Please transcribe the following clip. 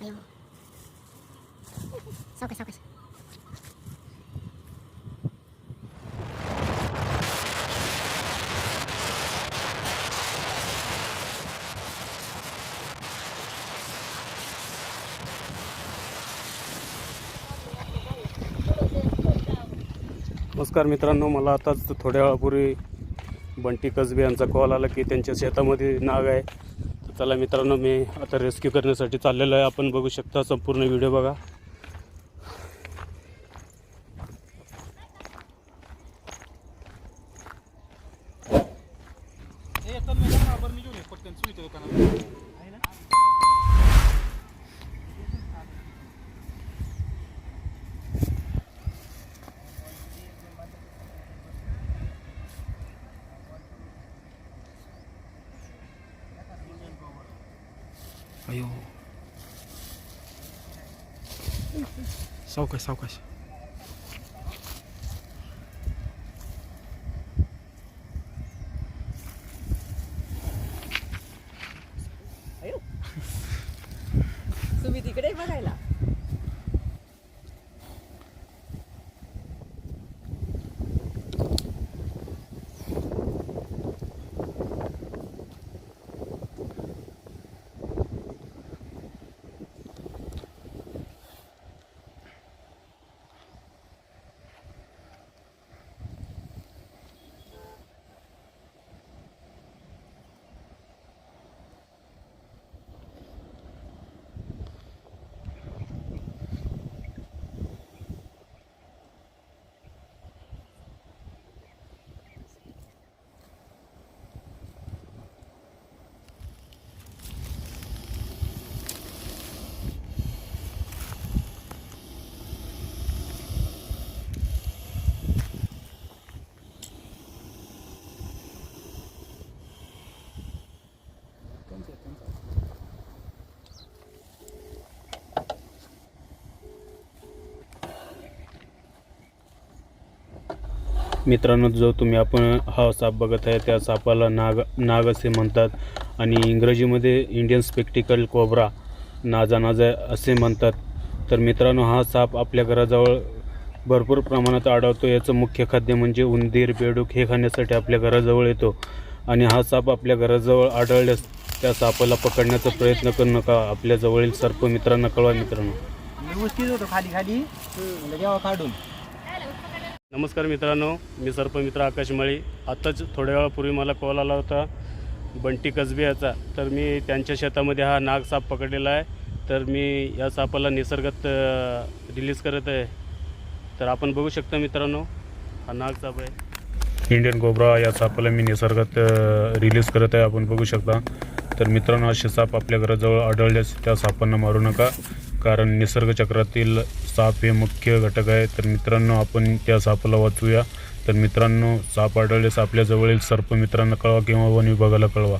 अयो सावकाश सावकाश नमस्कार मित्रांनो मला आताच थोड्या वेळापूर्वी बंटी कसबे यांचा कॉल आला की त्यांच्या शेतामध्ये नाग आहे. चला मित्रांनो मी आता रेस्क्यू करण्यासाठी चाललेलो आहे. आपण बघू शकता संपूर्ण व्हिडिओ बघा. अयो. सावकाश सावकाश. तुम्ही तिकडे बघायला. मित्रांनो जो तुम्ही आपण हा साप बघत आहे त्या सापाला नाग नाग असे म्हणतात आणि इंग्रजीमध्ये इंडियन स्पेक्टिकल कोब्रा नाजा नाजा असे म्हणतात. तर मित्रांनो हा साप आपल्या घराजवळ भरपूर प्रमाणात आढळतो. याचं मुख्य खाद्य म्हणजे उंदीर बेडूक हे खाण्यासाठी आपल्या घराजवळ येतो. आणि हा साप आपल्या घराजवळ आढळल्यास त्या सापाला पकडण्याचा प्रयत्न करू नका. आपल्या जवळील सर्प मित्रांना कळवा मित्रांनो. व्यवस्थित होतो खाली खाली. काढून. नमस्कार मित्रांनो मी सर्पमित्र आकाश माळी. आत्ताच थोड्या वेळापूर्वी मला कॉल आला होता बंटी कसबे याचा तर मी त्यांच्या शेतामध्ये हा नाग साप पकडलेला आहे. तर मी या सापाला निसर्गात रिलीज करत आहे. तर आपण बघू शकता मित्रांनो हा नाग साप आहे. इंडियन गोब्रा या सापाला मी निसर्गात रिलीज करत आहे. आपण बघू शकता. तर मित्रांनो असे साप आपल्या घराजवळ आढळल्यास त्या सापांना मारू नका. कारण निसर्गचक्रातील साप हे मुख्य घटक आहे. तर मित्रांनो आपण त्या सापाला वाचूया. तर मित्रांनो साप आढळल्यास आपल्याजवळील सर्प मित्रांना कळवा किंवा वन विभागाला कळवा.